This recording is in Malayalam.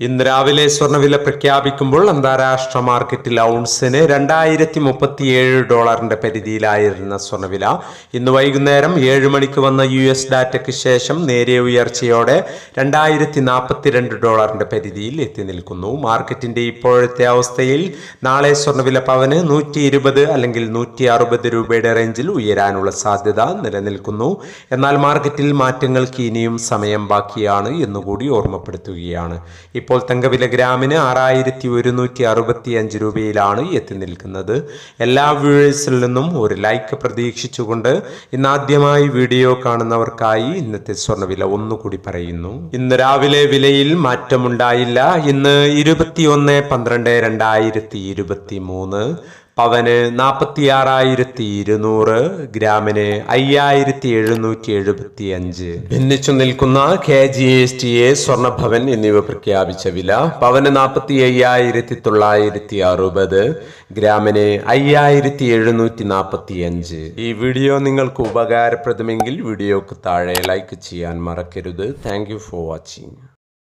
ഇന്ന് രാവിലെ സ്വർണവില പ്രഖ്യാപിക്കുമ്പോൾ അന്താരാഷ്ട്ര മാർക്കറ്റിൽ ഔൺസിന് രണ്ടായിരത്തി മുപ്പത്തിയേഴ് ഡോളറിന്റെ പരിധിയിലായിരുന്ന സ്വർണവില ഇന്ന് വൈകുന്നേരം ഏഴ് മണിക്ക് വന്ന യു എസ് ഡാറ്റയ്ക്ക് ശേഷം നേരിയ ഉയർച്ചയോടെ രണ്ടായിരത്തി നാൽപ്പത്തിരണ്ട് ഡോളറിന്റെ പരിധിയിൽ എത്തി നിൽക്കുന്നു. മാർക്കറ്റിന്റെ ഇപ്പോഴത്തെ അവസ്ഥയിൽ നാളെ സ്വർണവില പവന് നൂറ്റി ഇരുപത് അല്ലെങ്കിൽ നൂറ്റി അറുപത് രൂപയുടെ റേഞ്ചിൽ ഉയരാനുള്ള സാധ്യത നിലനിൽക്കുന്നു. എന്നാൽ മാർക്കറ്റിൽ മാറ്റങ്ങൾക്ക് ഇനിയും സമയം ബാക്കിയാണ് എന്നുകൂടി ഓർമ്മപ്പെടുത്തുകയാണ്. ഇപ്പോൾ തങ്കവില ഗ്രാമിന് ആറായിരത്തി ഒരുന്നൂറ്റി അറുപത്തി അഞ്ച് രൂപയിലാണ് എത്തി നിൽക്കുന്നത്. എല്ലാ വ്യൂവേഴ്സിൽ നിന്നും ഒരു ലൈക്ക് പ്രതീക്ഷിച്ചുകൊണ്ട് ഇന്നാദ്യമായി വീഡിയോ കാണുന്നവർക്കായി ഇന്നത്തെ സ്വർണവില ഒന്നുകൂടി പറയുന്നു. ഇന്ന് രാവിലെ വിലയിൽ മാറ്റമുണ്ടായില്ല. ഇന്ന് ഇരുപത്തിയൊന്ന് പന്ത്രണ്ട് രണ്ടായിരത്തി ഇരുപത്തി മൂന്ന് പവന് നാൽപ്പത്തി ആറായിരത്തി ഇരുന്നൂറ് ഗ്രാമിന് അയ്യായിരത്തി എഴുന്നൂറ്റി എഴുപത്തി അഞ്ച് ഭിന്നിച്ചു നിൽക്കുന്ന K G S T A Swarnabhavan എന്നിവ പ്രഖ്യാപിച്ച വില പവന് നാൽപ്പത്തി അയ്യായിരത്തി തൊള്ളായിരത്തി അറുപത് ഗ്രാമിന് അയ്യായിരത്തി എഴുന്നൂറ്റി നാൽപ്പത്തി അഞ്ച് ഈ വീഡിയോ നിങ്ങൾക്ക് ഉപകാരപ്രദമെങ്കിൽ വീഡിയോക്ക് താഴെ ലൈക്ക് ചെയ്യാൻ മറക്കരുത്. Thank for watching.